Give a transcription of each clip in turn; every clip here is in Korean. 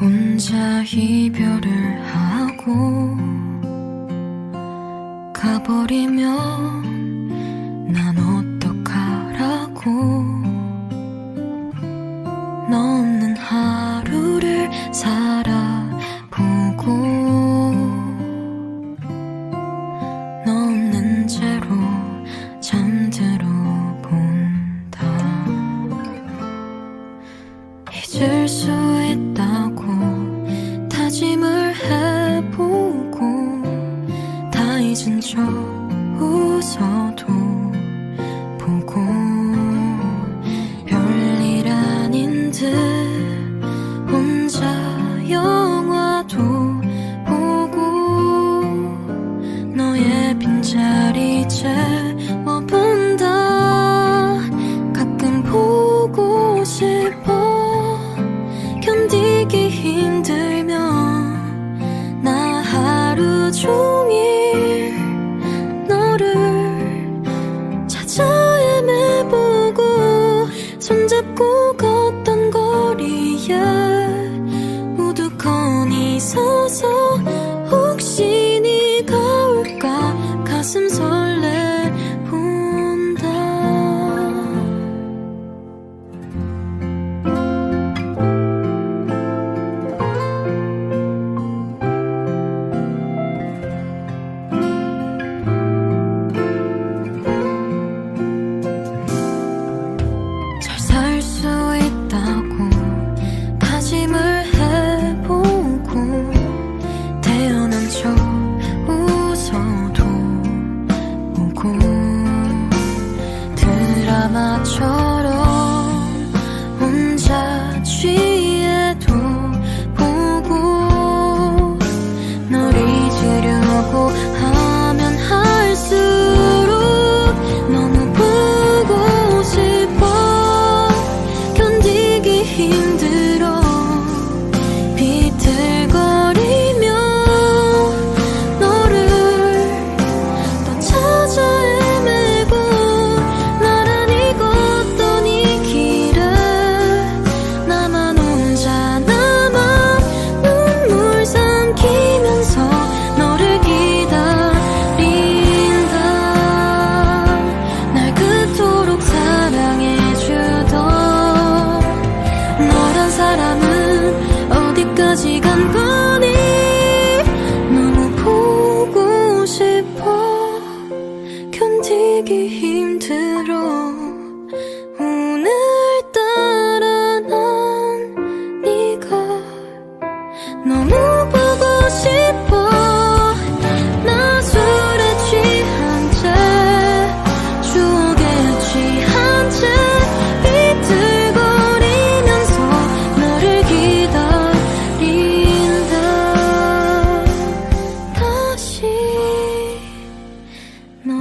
혼자 이별을 하고 가버리면 난 어떡하라고? 너 없는 하루를 살아보고 너 없는 채로 잠들어 본다. 잊을 수 있다고 척 웃어도 보고 별일 아닌 듯 혼자 영화도 보고 너의 빈자리 채워본다. 가끔 보고 싶어. 견디기 힘들 存在。 드라마 came to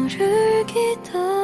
너를 기다